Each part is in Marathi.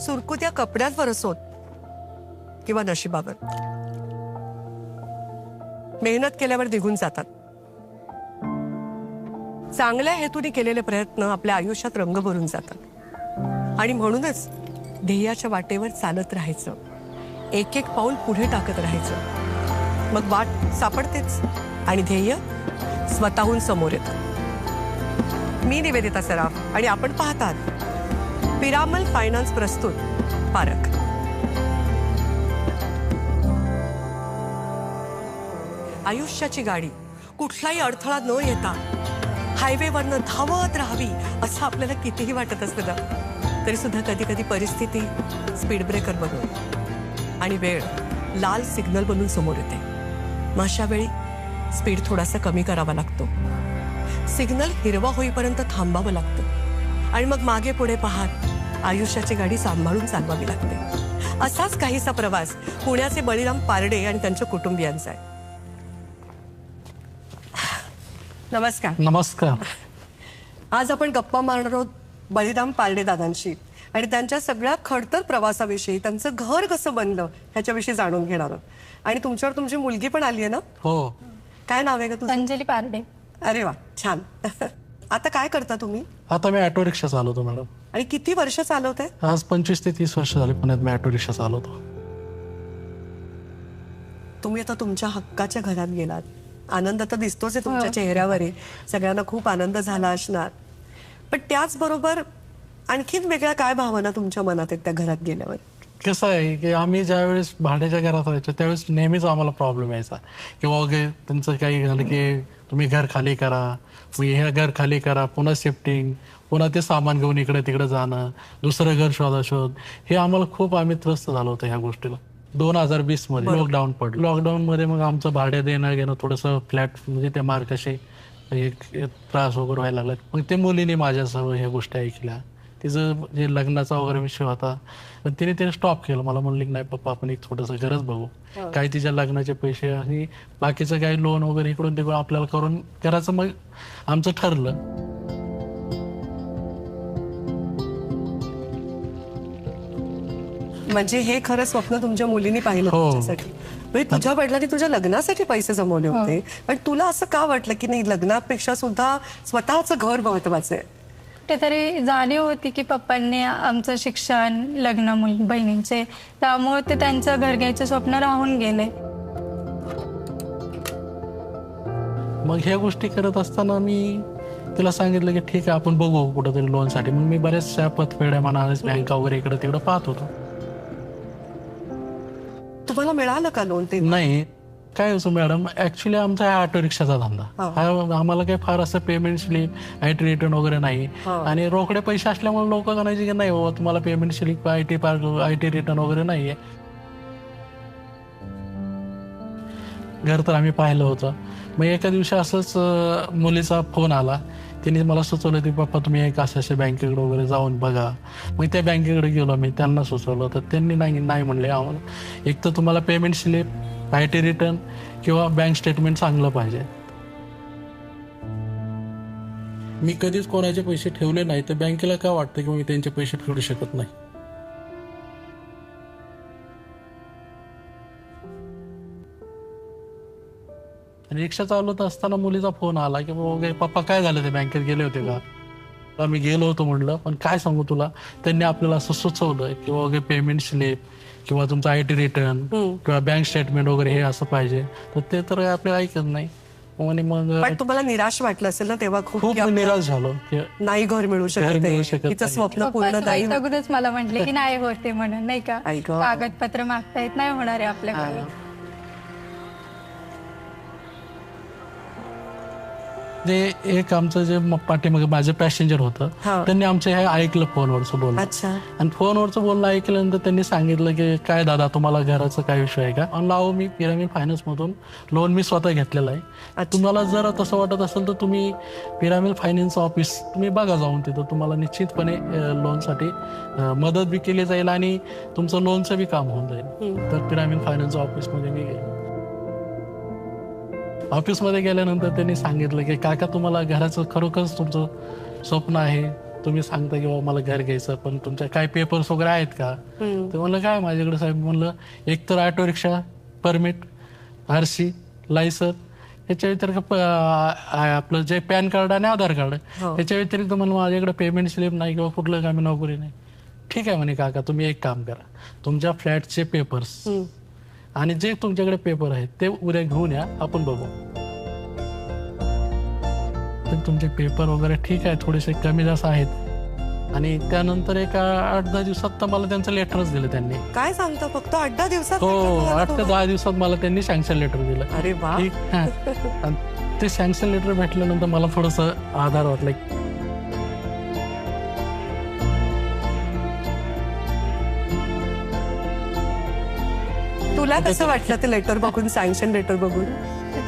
सुरकुत्या कपड्यांवर असोत किंवा नशिबावर. मेहनत केल्यावर निघून जातात. चांगल्या हेतूने केलेले प्रयत्न आपल्या आयुष्यात रंग भरून जातात. आणि म्हणूनच ध्येयाच्या वाटेवर चालत राहायचं. एक एक पाऊल पुढे टाकत राहायचं. मग वाट सापडतेच आणि ध्येय स्वतःहून समोर येतं. मी निवेदिता सराफ आणि आपण पाहतात पिरामल फायनान्स प्रस्तुत. पारख. आयुष्याची गाडी. कुठलाही अडथळा न येता हायवेवरनं धावत राहावी असं आपल्याला कितीही वाटत असतं ना तरी. सुद्धा कधी कधी परिस्थिती स्पीड ब्रेकर बनून आणि वेळ लाल सिग्नल बनून समोर येते. मग अशा वेळी स्पीड थोडासा कमी करावा लागतो. सिग्नल हिरवा होईपर्यंत थांबावं लागतं. आणि मग मागे पुढे पाहत आयुष्याची गाडी सांभाळून चालवावी लागते. असाच काहीसा प्रवास पुण्याचे बळीराम पारडे आणि त्यांच्या कुटुंबियांचा आहे. नमस्कार. नमस्कार. आज आपण गप्पा मारणार आहोत बळीराम पारडे दादांशी आणि त्यांच्या सगळ्या खडतर प्रवासाविषयी त्यांचं घर कसं बनलं ह्याच्याविषयी जाणून घेणार आहोत. आणि तुमच्यावर तुमची मुलगी पण आली आहे ना? हो. काय नाव आहे का तुझं? अंजली पारडे. अरे वा छान. आता काय करता तुम्ही? आता मी ऑटो रिक्षा चालवतो मॅडम. आणि किती वर्ष चालवत? आहे आज पंचवीस ते तीस वर्ष झाली पुण्यात मी ऑटो रिक्षा चालवतो. तुम्ही आता तुमच्या हक्काच्या घरात गेलात. आनंद तर दिसतोच आहे तुमच्या चेहऱ्यावर आहे सगळ्यांना खूप आनंद झाला असणार. पण त्याचबरोबर आणखीन वेगळ्या काय भावना तुमच्या मनात आहेत त्या घरात गेल्यावर? कसं आहे की आम्ही ज्यावेळेस भाड्याच्या घरात राहायचो त्यावेळेस नेहमीच आम्हाला प्रॉब्लेम यायचा. किंवा वगैरे त्यांचं काही झालं की तुम्ही घर खाली करा. मग हे घर खाली करा पुन्हा शिफ्टिंग पुन्हा ते सामान घेऊन इकडे तिकडे जाणं दुसरं घर शोधा शोध. हे आम्हाला खूप आम्ही त्रस्त झालो होतो ह्या गोष्टीला. दोन हजार वीसमध्ये लॉकडाऊन पडलं. लॉकडाऊन मध्ये मग आमचं भाडे देणं घेणं थोडंसं फ्लॅट म्हणजे ते मार्काशी एक त्रास वगैरे व्हायला लागला. मग ते मुलीने माझ्या सर्व ह्या गोष्टी ऐकल्या. तिचं जे लग्नाचा वगैरे विषय होता पण तिने ते स्टॉप केलं. मला म्हणली की नाही पप्पा आपण एक छोटंसं गरज बघू. काही तिच्या लग्नाचे पैसे आणि बाकीचं काही लोन वगैरे इकडून तिकडून आपल्याला करून करायचं मग आमचं ठरलं. म्हणजे हे खरं स्वप्न तुमच्या मुलीने पाहिलं हो. म्हणजे तुझ्या वडिलांनी तुझ्या लग्नासाठी पैसे जमवले होते पण तुला असं का वाटलं की नाही लग्नापेक्षा सुद्धा स्वतःचं घर महत्वाचं आहे? कुठेतरी जाणीव होती की पप्पांनी आमचं शिक्षण लग्न मुल बहिणींचे. त्यामुळे ते त्यांचं घर घ्यायचं स्वप्न राहून गेले. मग ह्या गोष्टी करत असताना मी तिला सांगितलं की ठीक आहे आपण बघू कुठंतरी लोनसाठी मग मी बऱ्याचशा पतफेड्या म्हणा बँका वगैरे इकडे तिकडे पाहत होतो. तुम्हाला मिळालं का लोन ते? नाही. काय असं मॅडम ऍक्च्युली आमचा हा ऑटो रिक्षाचा धंदा. हा. आम्हाला काही फार असं payment slip I T return वगैरे नाही. आणि रोकडे पैसे असल्यामुळे लोक म्हणायचे की नाही बाबा तुम्हाला payment slip I T park I T return वगैरे नाहीये. घर तर आम्ही पाहिलं होतं. मग एका दिवशी असंच मुलीचा फोन आला. तिने मला सुचवलं की पप्पा तुम्ही एक अशा अशा बँकेकडे वगैरे जाऊन बघा. मग त्या बँकेकडे गेलो मी त्यांना सुचवलं. तर त्यांनी नाही नाही म्हणले आम्हाला. एक तर तुम्हाला पेमेंट स्लिप पॅटी रिटर्न किंवा बँक स्टेटमेंट चांगलं पाहिजे. मी कधीच कोणाचे पैसे ठेवले नाही तर बँकेला काय वाटतं की मी त्यांचे पैसे फेडू शकत नाही? आणि रिक्षा चालवत असताना मुलीचा फोन आला की बाबा पप्पा काय झालं ते बँकेत गेले होते का? मी गेलो होतो म्हटलं पण काय सांगू तुला? त्यांनी आपल्याला असं सुचवलं की वगैरे पेमेंट स्लिप किंवा तुमचं आय टी रिटर्न किंवा बँक स्टेटमेंट वगैरे हे असं पाहिजे. तर ते तर आपल्याला ऐकत नाही. म्हणे मग पण तुम्हाला निराश वाटलं असेल ना तेव्हा खूप निराश झालो. नाही घर मिळू शकत तिचं. स्वप्न पूर्ण नाही वैतागूनच मला म्हटले की नाही होते म्हणून नाही का. कागदपत्र मागता येत नाही होणार आहे आपल्याकडे. जे एक आमचं जे पाठीमागे माझं पॅसेंजर होतं हा. त्यांनी आमचं हे ऐकलं फोनवरचं बोलणं. आणि फोनवरचं बोलणं ऐकल्यानंतर त्यांनी सांगितलं की काय दादा तुम्हाला घराचा काय विषय आहे का? म्हणलं अहो मी पिरामिड फायनान्स मधून लोन मी स्वतः घेतलेलं आहे. तुम्हाला जर तसं वाटत असेल तर तुम्ही पिरामिड फायनान्स ऑफिस तुम्ही बघा जाऊन तिथं. तुम्हाला निश्चितपणे लोनसाठी मदत बी केली जाईल आणि तुमचं लोनचं बी काम होऊन जाईल. तर पिरामिड फायनान्स ऑफिसमध्ये मी गेलो. ऑफिसमध्ये गेल्यानंतर त्यांनी सांगितलं की काका तुम्हाला घराचं खरोखरच तुमचं स्वप्न आहे. तुम्ही सांगता की बाबा मला घर घ्यायचं पण तुमच्या काय पेपर्स वगैरे आहेत का? ते म्हणलं काय माझ्याकडे साहेब? म्हणलं एक तर auto rickshaw permit R C licence याच्या व्यतिरिक्त आपलं जे पॅन कार्ड आणि आधार कार्ड हो. याच्या व्यतिरिक्त मला माझ्याकडे पेमेंट स्लिप नाही किंवा कुठलं कामी नोकरी नाही. ठीक आहे म्हणे काका तुम्ही एक काम करा. तुमच्या फ्लॅटचे पेपर्स. आणि जे तुमच्याकडे पेपर आहेत ते उद्या घेऊन या आपण बघू. तर तुमचे पेपर वगैरे ठीक आहे थोडेसे कमी जास्त आहेत. आणि त्यानंतर एक आठ दहा दिवसात तर मला त्यांचं लेटरच दिलं त्यांनी. काय सांगतो फक्त आठ दहा दिवसात हो आठ ते? दहा दिवसात मला त्यांनी सँक्शन लेटर दिलं. अरे ठीक हा. ते सँक्शन लेटर भेटल्यानंतर मला थोडस आधार वाटला. तुला कसं वाटलं ते लेटर बघून सँक्शन लेटर बघून?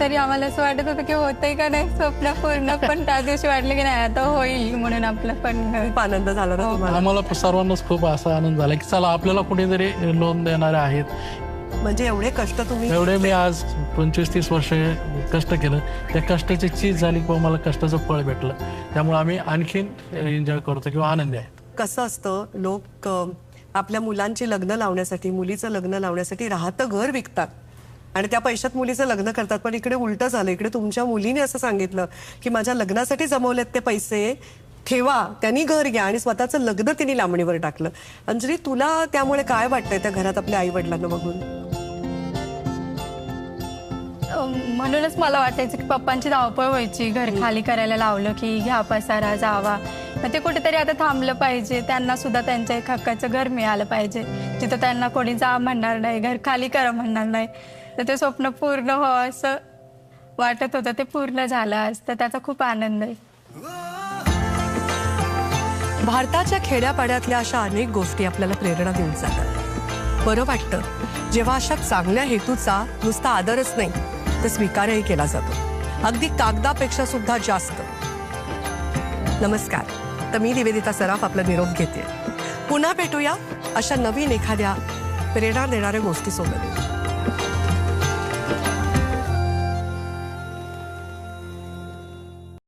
तरी आम्हाला असं वाटत होतं की होतंय का नाही स्वप्न पूर्ण पण त्या दिवशी वाटलं की नाही आता होईल म्हणून आपलं पण खूप आनंद झाला ना तुम्हाला? आम्हाला सर्वांनाच खूप असा आनंद झाला की चला आपल्याला कुणीतरी लोन देणारे आहेत. म्हणजे एवढे कष्ट तुम्ही एवढे मी आज पंचवीस तीस वर्ष कष्ट केलं. त्या कष्टाची चीज झाली किंवा मला कष्टाचं फळ भेटलं. त्यामुळे आम्ही आणखीन एन्जॉय करतो किंवा आनंदी आहे कसं असतं लोक अ, आपल्या मुलांची लग्न लावण्यासाठी मुलीचं लग्न लावण्यासाठी राहतं घर विकतात. आणि त्या पैशात मुलीचं लग्न करतात. पण इकडे उलटं झालं. इकडे तुमच्या मुलीने असं सांगितलं की माझ्या लग्नासाठी जमवलेत ते पैसे ठेवा त्यांनी घर घ्या आणि स्वतःचं लग्न तिने लांबणीवर टाकलं. अंजली तुला त्यामुळे काय वाटतंय त्या घरात आपल्या आई वडिलांना बघून? म्हणूनच मला वाटायचं की पप्पांची धावपळ व्हायची घर खाली करायला लावलं की घ्या पसारा जावा. मग ते कुठेतरी आता थांबलं पाहिजे. त्यांना सुद्धा त्यांच्या एक हक्काचं घर मिळालं पाहिजे. जिथं त्यांना कोणी जा म्हणणार नाही घर खाली करा म्हणणार नाही. तर ते स्वप्न पूर्ण व्हावं असं वाटत होतं. ते पूर्ण झालं आज. तर त्याचा खूप आनंद आहे. भारताच्या खेड्यापाड्यातल्या अशा अनेक गोष्टी आपल्याला प्रेरणा देऊन जातात. बरं वाटतं. जेव्हा अशा चांगल्या हेतूचा नुसता आदरच नाही तर स्वीकारही केला जातो. अगदी कागदापेक्षा सुद्धा जास्त. नमस्कार. तर मी निवेदिता सराफ आपला निरोप घेते. पुन्हा भेटूया अशा नवीन एखाद्या प्रेरणा देणाऱ्या गोष्टीसोबत.